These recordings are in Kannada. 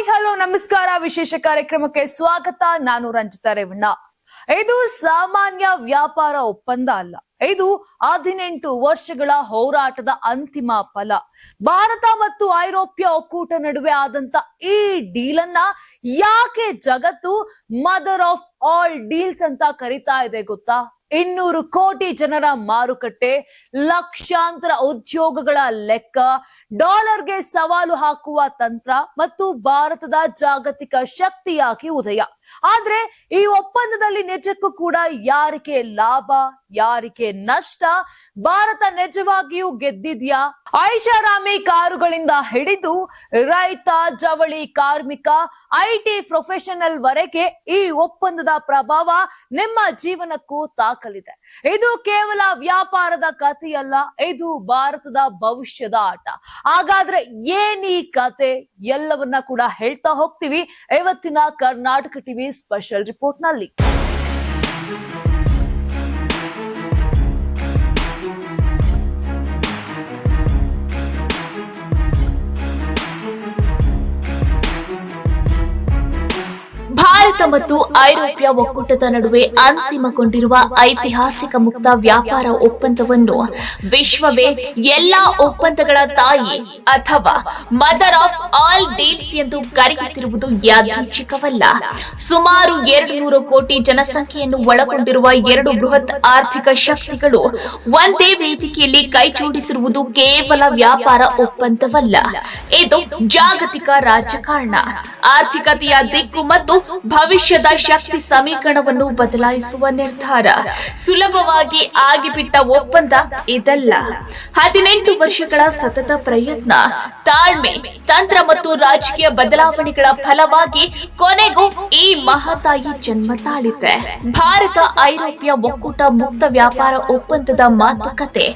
ಹಾಯ್, ಹಲೋ, ನಮಸ್ಕಾರ. ವಿಶೇಷ ಕಾರ್ಯಕ್ರಮಕ್ಕೆ ಸ್ವಾಗತ. ನಾನು ರಂಜಿತಾ ರೇವಣ್ಣ. ಇದು ಸಾಮಾನ್ಯ ವ್ಯಾಪಾರ ಒಪ್ಪಂದ ಅಲ್ಲ. ಇದು ಹದಿನೆಂಟು ವರ್ಷಗಳ ಹೋರಾಟದ ಅಂತಿಮ ಫಲ. ಭಾರತ ಮತ್ತು ಐರೋಪ್ಯ ಒಕ್ಕೂಟ ನಡುವೆ ಆದಂತ ಈ ಡೀಲ್ ಅನ್ನ ಯಾಕೆ ಜಗತ್ತು ಮದರ್ ಆಫ್ ಆಲ್ ಡೀಲ್ಸ್ ಅಂತ ಕರಿತಾ ಇದೆ ಗೊತ್ತಾ? ಇನ್ನೂರು ಕೋಟಿ ಜನರ ಮಾರುಕಟ್ಟೆ, ಲಕ್ಷಾಂತರ ಉದ್ಯೋಗಗಳ ಲೆಕ್ಕ, ಡಾಲರ್ಗೆ ಸವಾಲು ಹಾಕುವ ತಂತ್ರ ಮತ್ತು ಭಾರತದ ಜಾಗತಿಕ ಶಕ್ತಿಯಾಗಿ ಉದಯ. ಆದ್ರೆ ಈ ಒಪ್ಪಂದದಲ್ಲಿ ನಿಜಕ್ಕೂ ಕೂಡ ಯಾರಿಗೆ ಲಾಭ, ಯಾರಿಗೆ ನಷ್ಟ, ಭಾರತ ನಿಜವಾಗಿಯೂ ಗೆದ್ದಿದ್ಯಾ? ಐಷಾರಾಮಿ ಕಾರುಗಳಿಂದ ಹಿಡಿದು ರೈತ, ಜವಳಿ ಕಾರ್ಮಿಕ ಐಟಿ ಪ್ರೊಫೆಷನಲ್ ವರೆಗೆ ಈ ಒಪ್ಪಂದದ ಪ್ರಭಾವ ನಿಮ್ಮ ಜೀವನಕ್ಕೂ ತಾಕಲಿದೆ ಇದು ಕೇವಲ ವ್ಯಾಪಾರದ ಕಥೆಯಲ್ಲ, ಇದು ಭಾರತದ ಭವಿಷ್ಯದ ಆಟ. ಹಾಗಾದ್ರೆ ಏನ್ ಈ ಕತೆ? ಎಲ್ಲವನ್ನ ಕೂಡ ಹೇಳ್ತಾ ಹೋಗ್ತೀವಿ. ಇವತ್ತಿನ ಕರ್ನಾಟಕ ಟಿವಿ ಸ್ಪೆಷಲ್ ರಿಪೋರ್ಟ್ನಲ್ಲಿ ಭಾರತ ಮತ್ತು ಐರೋಪ್ಯ ಒಕ್ಕೂಟದ ನಡುವೆ ಅಂತಿಮಗೊಂಡಿರುವ ಐತಿಹಾಸಿಕ ಮುಕ್ತ ವ್ಯಾಪಾರ ಒಪ್ಪಂದವನ್ನು ವಿಶ್ವವೇ ಎಲ್ಲಾ ಒಪ್ಪಂದಗಳ ತಾಯಿ ಅಥವಾ ಮದರ್ ಆಫ್ ಆಲ್ ಡೀಲ್ಸ್ ಎಂದು ಕರೆಯುತ್ತಿರುವುದು ಯಾದೃಚ್ಛಿಕವಲ್ಲ. ಸುಮಾರು ಎರಡು ನೂರು ಕೋಟಿ ಜನಸಂಖ್ಯೆಯನ್ನು ಒಳಗೊಂಡಿರುವ ಎರಡು ಬೃಹತ್ ಆರ್ಥಿಕ ಶಕ್ತಿಗಳು ಒಂದೇ ವೇದಿಕೆಯಲ್ಲಿ ಕೈಜೋಡಿಸಿರುವುದು ಕೇವಲ ವ್ಯಾಪಾರ ಒಪ್ಪಂದವಲ್ಲ. ಇದು ಜಾಗತಿಕ ರಾಜಕಾರಣ. ಆರ್ಥಿಕತೆಯ ದಿಕ್ಕು ಮತ್ತು ಭವಿಷ್ಯದ ಶಕ್ತಿ ಸಮೀಕರಣವನ್ನು ಬದಲಾಯಿಸುವ ನಿರ್ಧಾರ. ಸುಲಭವಾಗಿ ಆಗಿಬಿಟ್ಟ ಒಪ್ಪಂದ ಇದಲ್ಲ. ಹದಿನೆಂಟು ವರ್ಷಗಳ ಸತತ ಪ್ರಯತ್ನ. ತಾಳ್ಮೆ, ತಂತ್ರ ಮತ್ತು ರಾಜಕೀಯ ಬದಲಾವಣೆಗಳ ಫಲವಾಗಿ ಕೊನೆಗೂ ಈ ಮಹತಾಯಿ ಜನ್ಮ ತಾಳಿದೆ. ಭಾರತ ಐರೋಪ್ಯ ಒಕ್ಕೂಟ ಮುಕ್ತ ವ್ಯಾಪಾರ ಒಪ್ಪಂದದ ಮಾತುಕತೆ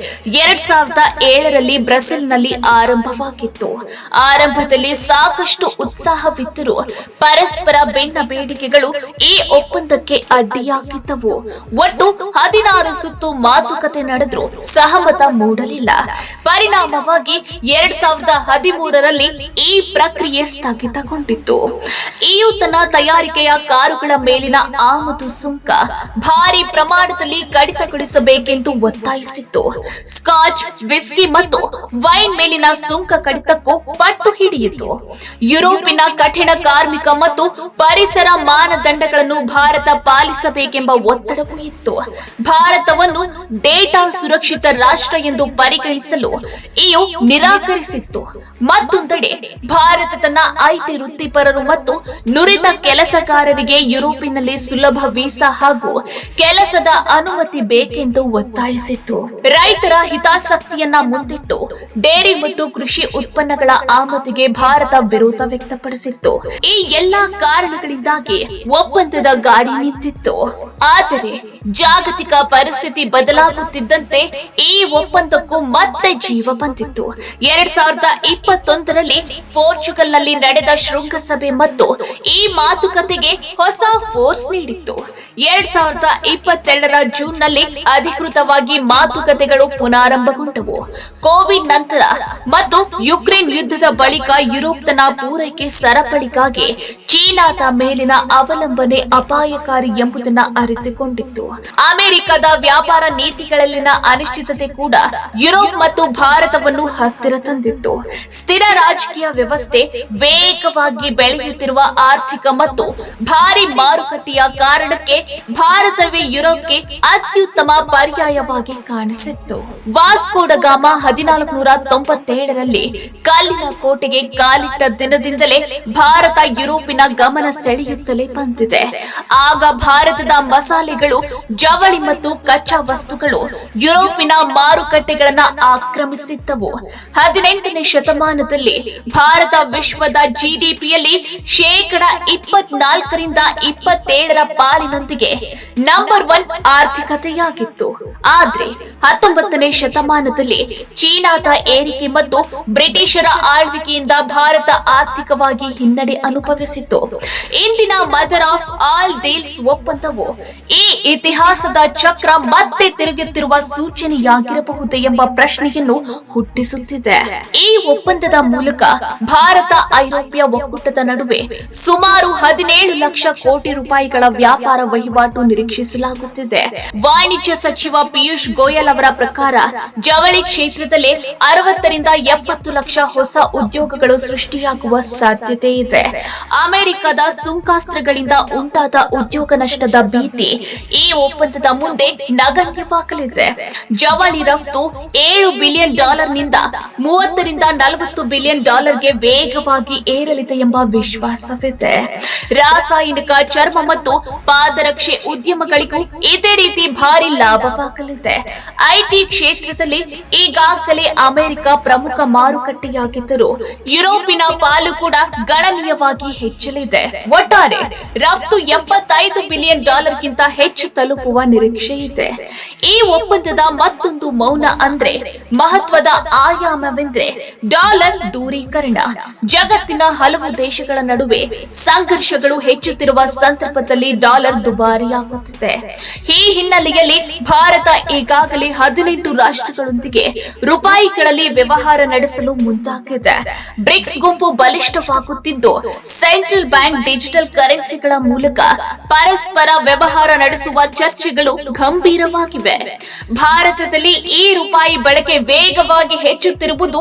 ಎರಡ್ ಸಾವಿರದ ಏಳರಲ್ಲಿ ಬ್ರೆಜಿಲ್ನಲ್ಲಿ ಆರಂಭವಾಗಿತ್ತು. ಆರಂಭದಲ್ಲಿ ಸಾಕಷ್ಟು ಉತ್ಸಾಹವಿದ್ದರೂ ಪರಸ್ಪರ ಭಿನ್ನ ಬೇಡಿಕೆಗಳು ಈ ಒಪ್ಪಂದಕ್ಕೆ ಅಡ್ಡಿಯಾಗಿದ್ದವು. ಒಟ್ಟು ಹದಿನಾರು ಸುತ್ತು ಮಾತುಕತೆ ನಡೆದರೂ ಸಹಮತ ಮೂಡಲಿಲ್ಲ. ಪರಿಣಾಮವಾಗಿ ಎರಡ್ ಸಾವಿರದ ಹದಿಮೂರರಲ್ಲಿ ಈ ಪ್ರಕ್ರಿಯೆ ಸ್ಥಗಿತಗೊಂಡಿತ್ತು. ಈಯುತನ ತಯಾರಿಕೆಯ ಕಾರುಗಳ ಮೇಲಿನ ಆಮದು ಸುಂಕ ಭಾರಿ ಪ್ರಮಾಣದಲ್ಲಿ ಕಡಿತಗೊಳಿಸಬೇಕೆಂದು ಒತ್ತಾಯಿಸಿತ್ತು. ಸ್ಕಾಚ್, ವಿಸ್ಕಿ ಮತ್ತು ವೈನ್ ಮೇಲಿನ ಸುಂಕ ಕಡಿತಕ್ಕೂ ಪಟ್ಟು ಹಿಡಿಯಿತು. ಯುರೋಪಿನ ಕಠಿಣ ಕಾರ್ಮಿಕ ಮತ್ತು ಪರಿಸರ ಮಾನದಂಡಗಳನ್ನು ಭಾರತ ಪಾಲಿಸಬೇಕೆಂಬ ಒತ್ತಡವೂ ಇತ್ತು. ಭಾರತವನ್ನು ಡೇಟಾ ಸುರಕ್ಷಿತ ರಾಷ್ಟ್ರ ಎಂದು ಪರಿಗಣಿಸಲು ಇಯು ನಿರಾಕರಿಸಿತ್ತು. ಮತ್ತೊಂದೆಡೆ, ಭಾರತ ತನ್ನ ಐಟಿ ವೃತ್ತಿಪರರು ಮತ್ತು ನುರಿತ ಕೆಲಸಗಾರರಿಗೆ ಯುರೋಪಿನಲ್ಲಿ ಸುಲಭ ವೀಸಾ ಹಾಗೂ ಕೆಲಸದ ಅನುಮತಿ ಬೇಕೆಂದು ಒತ್ತಾಯಿಸಿತ್ತು. ರೈತರ ಹಿತಾಸಕ್ತಿಯನ್ನ ಮುಂದಿಟ್ಟು ಡೇರಿ ಮತ್ತು ಕೃಷಿ ಉತ್ಪನ್ನಗಳ ಆಮದಿಗೆ ಭಾರತ ವಿರೋಧ ವ್ಯಕ್ತಪಡಿಸಿತ್ತು. ಈ ಎಲ್ಲಾ ಕಾರಣಗಳಿಂದಾಗಿ ಒಪ್ಪಂದದ ಗಾಡಿ ನಿಂತಿತ್ತು. ಆದರೆ ಜಾಗತಿಕ ಪರಿಸ್ಥಿತಿ ಬದಲಾಗುತ್ತಿದ್ದಂತೆ ಈ ಒಪ್ಪಂದಕ್ಕೂ ಮತ್ತೆ ಜೀವ ಬಂದಿತ್ತು. ಎರಡ್ ಸಾವಿರದ ಇಪ್ಪತ್ತೊಂದರಲ್ಲಿ ಪೋರ್ಚುಗಲ್ನಲ್ಲಿ ನಡೆದ ಶೃಂಗಸಭೆ ಮತ್ತು ಈ ಮಾತುಕತೆಗೆ ಹೊಸ ಫೋರ್ಸ್ ನೀಡಿತ್ತು. ಎರಡ್ ಸಾವಿರದ ಇಪ್ಪತ್ತೆರಡರ ಜೂನ್ನಲ್ಲಿ ಅಧಿಕೃತವಾಗಿ ಮಾತುಕತೆಗಳು ಪುನಾರಂಭಗೊಂಡವು. ಕೋವಿಡ್ ನಂತರ ಮತ್ತು ಯುಕ್ರೇನ್ ಯುದ್ಧದ ಬಳಿಕ ಯುರೋಪ್ ತನ್ನ ಪೂರೈಕೆ ಸರಪಳಿಗಾಗಿ ಚೀನಾದ ಮೇಲಿನ ಅವಲಂಬನೆ ಅಪಾಯಕಾರಿ ಎಂಬುದನ್ನ ಅರಿತುಕೊಂಡಿತ್ತು. ಅಮೆರಿಕದ ವ್ಯಾಪಾರ ನೀತಿಗಳಲ್ಲಿನ ಅನಿಶ್ಚಿತತೆ ಕೂಡ ಯುರೋಪ್ ಮತ್ತು ಭಾರತವನ್ನು ಹತ್ತಿರ ತಂದಿತ್ತು. ಸ್ಥಿರ ರಾಜಕೀಯ ವ್ಯವಸ್ಥೆ ವೇಗವಾಗಿ ಬೆಳೆಯುತ್ತಿರುವ ಆರ್ಥಿಕ ಮತ್ತು ಭಾರಿ ಮಾರುಕಟ್ಟೆಯ ಕಾರಣಕ್ಕೆ ಭಾರತವೇ ಯುರೋಪ್ಗೆ ಅತ್ಯುತ್ತಮ ಪರ್ಯಾಯವಾಗಿ ಕಾಣಿಸಿತ್ತು. ವಾಸ್ಕೋಡಗಾಮ ಹದಿನಾಲ್ಕು ನೂರ ತೊಂಬತ್ತೇಳರಲ್ಲಿ ಕಲ್ಲಿನ ಕೋಟೆಗೆ ಕಾಲಿಟ್ಟ ದಿನದಿಂದಲೇ ಭಾರತ ಯುರೋಪಿನ ಗಮನ ಸೆಳೆಯುತ್ತಲೇ ಬಂದಿದೆ. ಆಗ ಭಾರತದ ಮಸಾಲೆಗಳು, ಜವಳಿ ಮತ್ತು ಕಚ್ಚಾ ವಸ್ತುಗಳು ಯುರೋಪಿನ ಮಾರುಕಟ್ಟೆಗಳನ್ನ ಆಕ್ರಮಿಸಿದ್ದವು. ಹದಿನೆಂಟನೇ ಶತಮಾನದಲ್ಲಿ ಭಾರತ ವಿಶ್ವದ ಜಿಡಿಪಿಯಲ್ಲಿ ಶೇಕಡ ಇಪ್ಪತ್ನಾಲ್ಕರಿಂದ ಇಪ್ಪತ್ತೇಳರ ಪಾಲಿನೊಂದಿಗೆ ನಂಬರ್ ಒನ್ ಆರ್ಥಿಕತೆಯಾಗಿತ್ತು. ಆದ್ರೆ ಹತ್ತೊಂಬತ್ತನೇ ಶತಮಾನದಲ್ಲಿ ಚೀನಾದ ಏರಿಕೆ ಮತ್ತು ಬ್ರಿಟಿಷರ ಆಳ್ವಿಕೆಯಿಂದ ಭಾರತ ಆರ್ಥಿಕವಾಗಿ ಹಿನ್ನಡೆ ಅನುಭವಿಸಿತು ಇಂದಿನ ಮದರ್ ಆಫ್ ಆಲ್ ಡೀಲ್ಸ್ ಒಪ್ಪಂದವು. ಈ ಇತಿಹಾಸದ ಚಕ್ರ ಮತ್ತೆ ತಿರುಗುತ್ತಿರುವ ಸೂಚನೆಯಾಗಿರಬಹುದು ಎಂಬ ಪ್ರಶ್ನೆಯನ್ನು ಹುಟ್ಟಿಸುತ್ತಿದೆ. ಈ ಒಪ್ಪಂದದ ಮೂಲಕ ಭಾರತ, ಐರೋಪ್ಯ ಒಕ್ಕೂಟದ ನಡುವೆ ಸುಮಾರು ಹದಿನೇಳು ಲಕ್ಷ ಕೋಟಿ ರೂಪಾಯಿಗಳ ವ್ಯಾಪಾರ ವಹಿವಾಟು ನಿರೀಕ್ಷಿಸಲಾಗುತ್ತಿದೆ. ವಾಣಿಜ್ಯ ಸಚಿವ ಪಿಯೂಷ್ ಗೋಯಲ್ ಅವರ ಪ್ರಕಾರ ಜವಳಿ ಕ್ಷೇತ್ರದಲ್ಲಿ ಅರವತ್ತರಿಂದ ಎಪ್ಪತ್ತು ಲಕ್ಷ ಹೊಸ ಉದ್ಯೋಗಗಳು ಸೃಷ್ಟಿಯಾಗುವ ಸಾಧ್ಯತೆ ಇದೆ. ಅಮೆರಿಕದ ಸುಂಕಾಸ್ತ್ರಗಳಿಂದ ಉಂಟಾದ ಉದ್ಯೋಗ ನಷ್ಟದ ಭೀತಿ ಈ ಒಪ್ಪಂದದ ಮುಂದೆ ನಗಣ್ಯವಾಗಲಿದೆ ಜವಳಿ ರಫ್ತು ಏಳು ಬಿಲಿಯನ್ ಡಾಲರ್ನಿಂದ ಮೂವತ್ತರಿಂದ ನಲವತ್ತು ಬಿಲಿಯನ್ ಡಾಲರ್ಗೆ ವೇಗವಾಗಿ ಏರಲಿದೆ ಎಂಬ ವಿಶ್ವಾಸವಿದೆ. ರಾಸಾಯನಿಕ ಚರ್ಮ ಮತ್ತು ಪಾದರಕ್ಷೆ ಉದ್ಯಮಗಳಿಗೂ ಇದೇ ರೀತಿ ಭಾರಿ ಲಾಭವಾಗಲಿದೆ. ಐಟಿ ಕ್ಷೇತ್ರದಲ್ಲಿ ಈಗಾಗಲೇ ಅಮೆರಿಕ ಪ್ರಮುಖ ಮಾರುಕಟ್ಟೆಯಾಗಿದ್ದರೂ ಯುರೋಪಿನ ಪಾಲು ಕೂಡ ಗಣನೀಯವಾಗಿ ಹೆಚ್ಚಲಿದೆ. ಒಟ್ಟಾರೆ ರಫ್ತು ಎಪ್ಪತ್ತೈದು ಬಿಲಿಯನ್ ಡಾಲರ್ಗಿಂತ ಹೆಚ್ಚು ತಲುಪುವ ನಿರೀಕ್ಷೆ ಇದೆ. ಈ ಒಪ್ಪಂದದ ಮತ್ತೊಂದು ಮೌನ ಅಂದ್ರೆ ಮಹತ್ವದ ಆಯಾಮವೆಂದ್ರೆ ಡಾಲರ್ ದೂರೀಕರಣ. ಜಗತ್ತಿನ ಹಲವು ದೇಶಗಳ ನಡುವೆ ಸಂಘರ್ಷಗಳು ಹೆಚ್ಚುತ್ತಿರುವ ಸಂದರ್ಭದಲ್ಲಿ ಡಾಲರ್ ದುಬಾರಿಯಾಗುತ್ತಿದೆ. ಈ ಹಿನ್ನೆಲೆಯಲ್ಲಿ ಭಾರತ ಈಗಾಗಲೇ ಹದಿನೆಂಟು ರಾಷ್ಟ್ರಗಳೊಂದಿಗೆ ರೂಪಾಯಿಗಳಲ್ಲಿ ವ್ಯವಹಾರ ನಡೆಸಲು ಮುಂದಾಗಿದೆ. ಬ್ರಿಕ್ಸ್ ಗುಂಪು ಬಲಿಷ್ಠವಾಗುತ್ತಿದ್ದು, ಸೆಂಟ್ರಲ್ ಬ್ಯಾಂಕ್ ಡಿಜಿಟಲ್ ಕರೆನ್ಸಿಗಳ ಮೂಲಕ ಪರಸ್ಪರ ವ್ಯವಹಾರ ನಡೆಸುವ ಚರ್ಚೆಗಳು ಗಂಭೀರವಾಗಿವೆ. ಭಾರತದಲ್ಲಿ ಈ ರೂಪಾಯಿ ಬಳಕೆ ವೇಗವಾಗಿ ಹೆಚ್ಚುತ್ತಿರುವುದು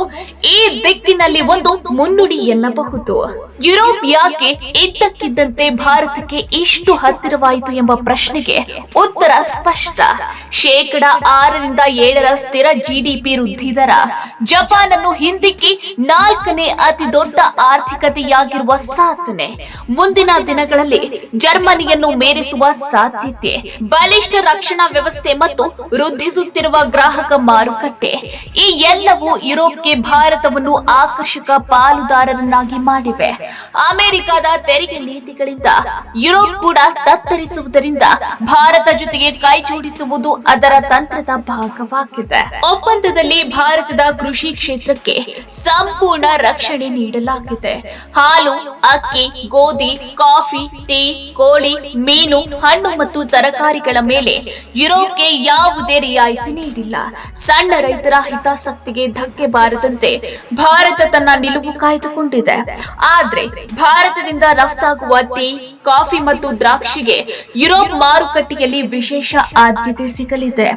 ಈ ದಿಕ್ಕಿನಲ್ಲಿ ಒಂದು ಮುನ್ನುಡಿ ಎನ್ನಬಹುದು. ಯುರೋಪ್ ಯಾಕೆ ಇದ್ದಕ್ಕಿದ್ದಂತೆ ಭಾರತಕ್ಕೆ ಇಷ್ಟು ಹತ್ತಿರವಾಯಿತು ಎಂಬ ಪ್ರಶ್ನೆಗೆ ಉತ್ತರ ಸ್ಪಷ್ಟ. ಶೇಕಡ ಆರರಿಂದ ಏಳರ ಸ್ಥಿರ ಜಿಡಿಪಿ ವೃದ್ಧಿ ದರ ಜಪಾನ್ ಅನ್ನು ಹಿಂದಿಕ್ಕಿ ನಾಲ್ಕನೇ ಅತಿ ದೊಡ್ಡ ಆರ್ಥಿಕತೆಯಾಗಿರುವ ಸಾಧನೆ ಮುಂದಿನ ದಿನಗಳಲ್ಲಿ ಜರ್ಮನಿಯನ್ನು ಮೀರಿಸುವ ಸಾಧ್ಯತೆ. ಬಲಿಷ್ಠ ರಕ್ಷಣಾ ವ್ಯವಸ್ಥೆ ಮತ್ತು ವೃದ್ಧಿಸುತ್ತಿರುವ ಗ್ರಾಹಕ ಮಾರುಕಟ್ಟೆ. ಈ ಎಲ್ಲವೂ ಯುರೋಪ್ಗೆ ಭಾರತವನ್ನು ಆಕರ್ಷಕ ಪಾಲುದಾರರನ್ನಾಗಿ ಮಾಡಿವೆ. ಅಮೆರಿಕದ ತೆರಿಗೆ ನೀತಿಗಳಿಂದ ಯುರೋಪ್ ಕೂಡ ತತ್ತರಿಸುವುದರಿಂದ ಭಾರತ ಜೊತೆಗೆ ಕೈಜೋಡಿಸುವುದು ಅದರ ತಂತ್ರದ ಭಾಗವಾಗಿದೆ. ಒಪ್ಪಂದದಲ್ಲಿ ಭಾರತದ ಕೃಷಿ ಕ್ಷೇತ್ರಕ್ಕೆ ಸಂಪೂರ್ಣ ರಕ್ಷಣೆ ನೀಡಲಾಗಿದೆ. ಹಾಲು, ಅಕ್ಕಿ, ಗೋಧಿ, ಕಾಫಿ ಟೀ, ಕೋಳಿ, ಮೀನು, ಹಣ್ಣು ಮತ್ತು ತರಕಾರಿಗಳ ಮೇಲೆ ಯುರೋಪ್ಗೆ ಯಾವುದೇ ರಿಯಾಯಿತಿ ನೀಡಿಲ್ಲ. ಸಣ್ಣ ರೈತರ ಹಿತಾಸಕ್ತಿಗೆ ಧಕ್ಕೆ ಬಾರದಂತೆ ಭಾರತ ತನ್ನ ನಿಲುವು ಕಾಯ್ದುಕೊಂಡಿದೆ. ಆದ್ರೆ ಭಾರತದಿಂದ ರಫ್ತಾಗುವ ಟೀ, ಕಾಫಿ ಮತ್ತು ದ್ರಾಕ್ಷಿಗೆ ಯುರೋಪ್ ಮಾರುಕಟ್ಟೆಯಲ್ಲಿ ವಿಶೇಷ ಆದ್ಯತೆ ಸಿಗಲಿದೆ.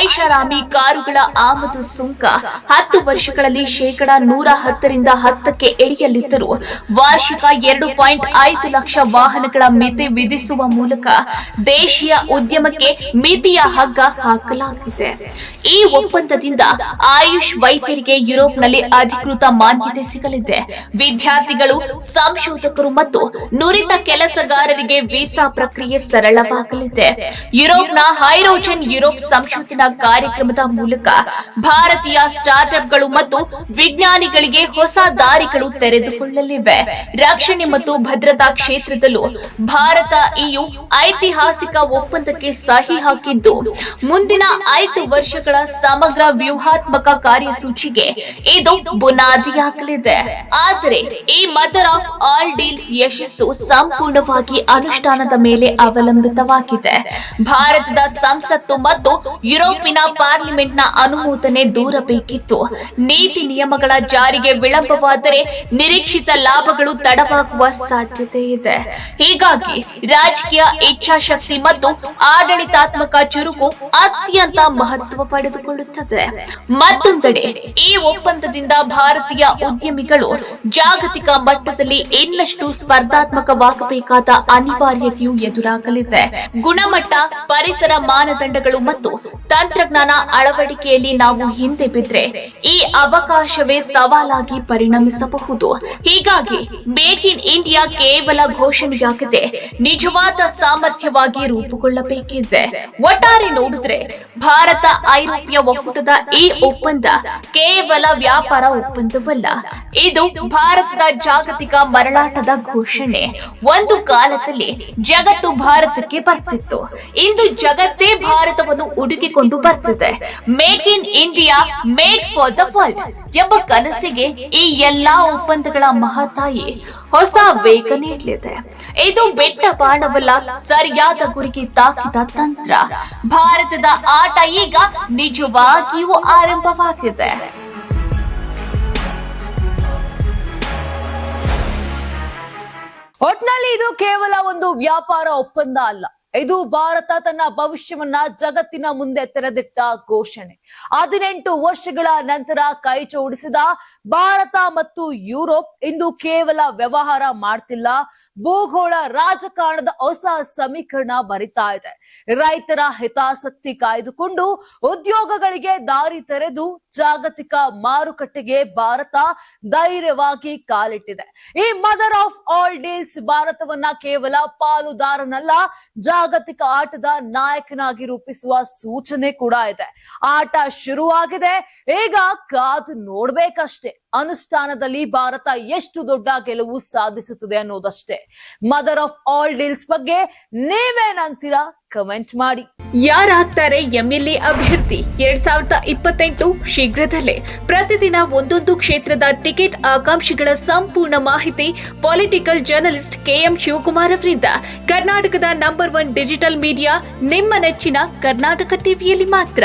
ಐಷಾರಾಮಿ ಕಾರುಗಳ ಆಮದು ಸುಂಕ ಹತ್ತು ವರ್ಷಗಳಲ್ಲಿ ಶೇಕಡಾ ನೂರ ಹತ್ತರಿಂದ ಹತ್ತಕ್ಕೆ ಇಳಿಯಲಿದ್ದರೂ ವಾರ್ಷಿಕ ಎರಡು ಪಾಯಿಂಟ್ ಐದು ಲಕ್ಷ ವಾಹನಗಳ ಮಿತಿ ವಿಧಿಸುವ ಮೂಲಕ ದೇಶೀಯ ಉದ್ಯಮಕ್ಕೆ ಮಿತಿಯ ಹಗ್ಗ ಹಾಕಲಾಗಿದೆ. ಈ ಒಪ್ಪಂದದಿಂದ ಆಯುಷ್ ವೈದ್ಯರಿಗೆ ಯುರೋಪ್ನಲ್ಲಿ ಅಧಿಕೃತ ಮಾನ್ಯತೆ ಸಿಗಲಿದೆ. ವಿದ್ಯಾರ್ಥಿಗಳು, ಸಂಶೋಧಕರು ಮತ್ತು ನುರಿತ ಕೆಲಸಗಾರರಿಗೆ ವೀಸಾ ಪ್ರಕ್ರಿಯೆ ಸರಳವಾಗಲಿದೆ. ಯುರೋಪ್ನ ಹೈರೋಜನ್ ಯುರೋಪ್ ಸಂಶೋಧನಾ ಕಾರ್ಯಕ್ರಮದ ಮೂಲಕ ಭಾರತೀಯ ಸ್ಟಾರ್ಟ್ಅಪ್ಗಳು ಮತ್ತು ವಿಜ್ಞಾನಿಗಳಿಗೆ ಹೊಸ ದಾರಿಗಳು ತೆರೆದುಕೊಳ್ಳಲಿವೆ. ರಕ್ಷಣೆ ಮತ್ತು ಭದ್ರತಾ ಕ್ಷೇತ್ರದಲ್ಲೂ ಭಾರತ ಇಯು ಐತಿಹಾಸಿಕ ಒಪ್ಪಂದಕ್ಕೆ ಸಹಿ ಹಾಕಿದ್ದು. ಮುಂದಿನ ಐದು ವರ್ಷಗಳ ಸಮಗ್ರ ವ್ಯೂಹಾತ್ಮಕ ಕಾರ್ಯಸೂಚಿಗೆ ಇದು ಬುನಾದಿಯಾಗಲಿದೆ. ಆದರೆ ಈ ಮದರ್ ಆಫ್ ಆಲ್ ಡೀಲ್ಸ್ ಯಶಸ್ಸು ಸಂಪೂರ್ಣವಾಗಿ ಅನುಷ್ಠಾನದ ಮೇಲೆ ಅವಲಂಬಿತವಾಗಿದೆ. ಭಾರತದ ಸಂಸತ್ತು ಮತ್ತು ಯುರೋಪಿನ ಪಾರ್ಲಿಮೆಂಟ್ನ ಅನುಮೋದನೆ ದೂರಬೇಕಿತ್ತು ನೀತಿ ನಿಯಮಗಳ ಜಾರಿಗೆ ವಿಳಂಬವಾದರೆ ನಿರೀಕ್ಷಿತ ಲಾಭಗಳು ತಡವಾಗುವ ಸಾಧ್ಯತೆ ಇದೆ ಹೀಗಾಗಿ ರಾಜಕೀಯ ಇಚ್ಛಾಶಕ್ತಿ ಮತ್ತು ಆಡಳಿತಾತ್ಮಕ ಚುರುಕು ಅತ್ಯಂತ ಮಹತ್ವ ಪಡೆದುಕೊಳ್ಳುತ್ತದೆ. ಮತ್ತೊಂದೆಡೆ, ಈ ಒಪ್ಪಂದದಿಂದ ಭಾರತೀಯ ಉದ್ಯಮಿಗಳು ಜಾಗತಿಕ ಮಟ್ಟದಲ್ಲಿ ಇನ್ನಷ್ಟು ಸ್ಪರ್ಧಾತ್ಮಕವಾಗಬೇಕಾದ ಅನಿವಾರ್ಯತೆಯು ಎದುರಾಗಲಿದೆ. ಗುಣಮಟ್ಟ, ಪರಿಸರ ಮಾನದಂಡಗಳು ಮತ್ತು ತಂತ್ರಜ್ಞಾನ ಅಳವಡಿಕೆಯಲ್ಲಿ ನಾವು ಹಿಂದೆ ಬಿದ್ರೆ ಈ ಅವಕಾಶವೇ ಸವಾಲಾಗಿ ಪರಿಣಮಿಸಬಹುದು. ಹೀಗಾಗಿ ಮೇಕ್ ಇನ್ ಇಂಡಿಯಾ ಕೇವಲ ಘೋಷಣೆಯಾಗದೆ ನಿಜವಾದ ಸಾಮರ್ಥ್ಯವಾಗಿ ರೂಪುಗೊಳ್ಳಬೇಕಿದೆ ಒಟ್ಟಾರೆ ನೋಡಿದ್ರೆ ಭಾರತ ಐರೋಪ್ಯ ಒಕ್ಕೂಟದ ಈ ಒಪ್ಪಂದ ಕೇವಲ ವ್ಯಾಪಾರ ಒಪ್ಪಂದವಲ್ಲ. ಇದು ಭಾರತದ ಜಾಗತಿಕ ಮರಳಾಟದ ಘೋಷಣೆ. ಒಂದು ಕಾಲದಲ್ಲಿ ಜಗತ್ತು ಭಾರತಕ್ಕೆ ಬರ್ತಿತ್ತು. ಇಂದು ಜಗತ್ತೇ ಭಾರತವನ್ನು ಹುಡುಕಿಕೊಂಡು ಬರ್ತಿದೆ. Make in India make for the world ಎಂಬ ಕನಸಿಗೆ ಈ ಎಲ್ಲಾ ಒಪ್ಪಂದಗಳ ಮಹತಾಯಿ ಹೊಸ ವೇಗ ನೀಡಲಿದೆ. ಇದು ಬೆಟ್ಟ ಬಾಣವಲ್ಲ, ಸರಿಯಾದ ಗುರಿಗೆ ತಾಕಿದ ತಂತ್ರ. ಭಾರತದ ಆಟ ಈಗ ನಿಜವಾಗಿಯೂ ಆರಂಭವಾಗಿದೆ. ಒಟ್ನಲ್ಲಿ ಇದು ಕೇವಲ ಒಂದು ವ್ಯಾಪಾರ ಒಪ್ಪಂದ ಅಲ್ಲ. ಇದು ಭಾರತ ತನ್ನ ಭವಿಷ್ಯವನ್ನ ಜಗತ್ತಿನ ಮುಂದೆ ತೆರೆದಿಟ್ಟ ಘೋಷಣೆ. ಹದಿನೆಂಟು ವರ್ಷಗಳ ನಂತರ ಕೈ ಜೋಡಿಸಿದ ಭಾರತ ಮತ್ತು ಯುರೋಪ್ ಇಂದು ಕೇವಲ ವ್ಯವಹಾರ ಮಾಡ್ತಿಲ್ಲ, ಭೂಗೋಳ ರಾಜಕಾರಣದ ಹೊಸ ಸಮೀಕರಣ ಬರಿತಾ ಇದೆ. ರೈತರ ಹಿತಾಸಕ್ತಿ ಕಾಯ್ದುಕೊಂಡು ಉದ್ಯೋಗಗಳಿಗೆ ದಾರಿ ತೆರೆದು ಜಾಗತಿಕ ಮಾರುಕಟ್ಟೆಗೆ ಭಾರತ ಧೈರ್ಯವಾಗಿ ಕಾಲಿಟ್ಟಿದೆ. ಈ ಮದರ್ ಆಫ್ ಆಲ್ ಡೀಲ್ಸ್ ಭಾರತವನ್ನ ಕೇವಲ ಪಾಲುದಾರನಲ್ಲ ಜಾಗತಿಕ ಆಟದ ನಾಯಕನಾಗಿ ರೂಪಿಸುವ ಸೂಚನೆ ಕೂಡ ಇದೆ. ಆಟ ಶುರುವಾಗಿದೆ. ಈಗ ಕಾದು ನೋಡ್ಬೇಕಷ್ಟೇ. ಅನುಷ್ಠಾನದಲ್ಲಿ ಭಾರತ ಎಷ್ಟು ದೊಡ್ಡ ಗೆಲುವು ಸಾಧಿಸುತ್ತದೆ ಅನ್ನೋದಷ್ಟೇ. ಮದರ್ ಆಫ್ ಆಲ್ ಡೀಲ್ಸ್ ಬಗ್ಗೆ ನೀವೇನಂತೀರಾ? ಕಮೆಂಟ್ ಮಾಡಿ. ಯಾರಾಗ್ತಾರೆ ಎಂಎಲ್ಎ ಅಭ್ಯರ್ಥಿ? ಎರಡ್ ಸಾವಿರದ ಇಪ್ಪತ್ತೆಂಟು ಶೀಘ್ರದಲ್ಲೇ. ಪ್ರತಿದಿನ ಒಂದೊಂದು ಕ್ಷೇತ್ರದ ಟಿಕೆಟ್ ಆಕಾಂಕ್ಷಿಗಳ ಸಂಪೂರ್ಣ ಮಾಹಿತಿ ಪೊಲಿಟಿಕಲ್ ಜರ್ನಲಿಸ್ಟ್ ಕೆಎಂ ಶಿವಕುಮಾರ್ ಅವರಿಂದ. ಕರ್ನಾಟಕದ ನಂಬರ್ ಒನ್ ಡಿಜಿಟಲ್ ಮೀಡಿಯಾ ನಿಮ್ಮ ನೆಚ್ಚಿನ ಕರ್ನಾಟಕ ಟಿವಿಯಲ್ಲಿ ಮಾತ್ರ.